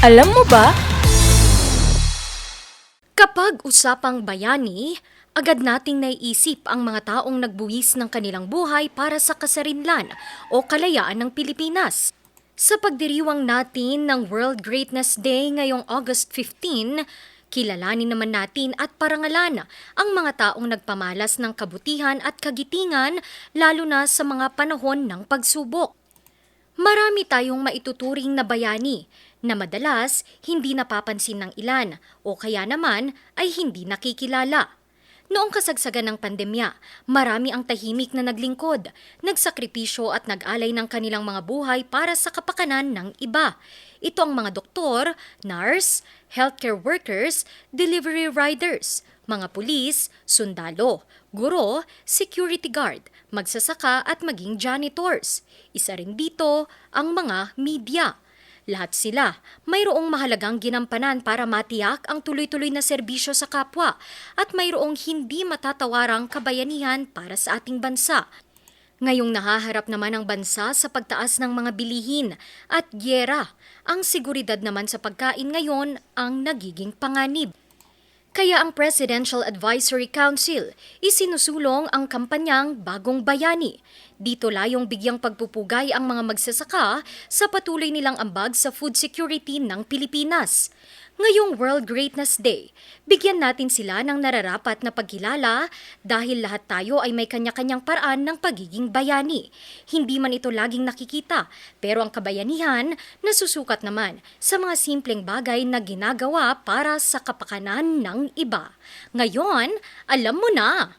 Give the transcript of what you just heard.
Alam mo ba? Kapag usapang bayani, agad nating naiisip ang mga taong nagbuwis ng kanilang buhay para sa kasarinlan o kalayaan ng Pilipinas. Sa pagdiriwang natin ng World Greatness Day ngayong August 15, kilalanin naman natin at parangalan ang mga taong nagpamalas ng kabutihan at kagitingan lalo na sa mga panahon ng pagsubok. Marami tayong maituturing na bayani na madalas hindi napapansin ng ilan o kaya naman ay hindi nakikilala. Noong kasagsagan ng pandemya, marami ang tahimik na naglingkod, nagsakripisyo at nag-alay ng kanilang mga buhay para sa kapakanan ng iba. Ito ang mga doktor, nurse, healthcare workers, delivery riders, mga pulis, sundalo, guro, security guard, magsasaka at maging janitors. Isa rin dito ang mga media. Lahat sila mayroong mahalagang ginampanan para matiyak ang tuloy-tuloy na serbisyo sa kapwa at mayroong hindi matatawarang kabayanihan para sa ating bansa. Ngayong nahaharap naman ang bansa sa pagtaas ng mga bilihin at gyera, ang seguridad naman sa pagkain ngayon ang nagiging panganib. Kaya ang Presidential Advisory Council isinusulong ang kampanyang Bagong Bayani. Dito layong bigyang pagpupugay ang mga magsasaka sa patuloy nilang ambag sa food security ng Pilipinas. Ngayong World Greatness Day, bigyan natin sila ng nararapat na pagkilala dahil lahat tayo ay may kanya-kanyang paraan ng pagiging bayani. Hindi man ito laging nakikita, pero ang kabayanihan nasusukat naman sa mga simpleng bagay na ginagawa para sa kapakanan ng iba. Ngayon, alam mo na!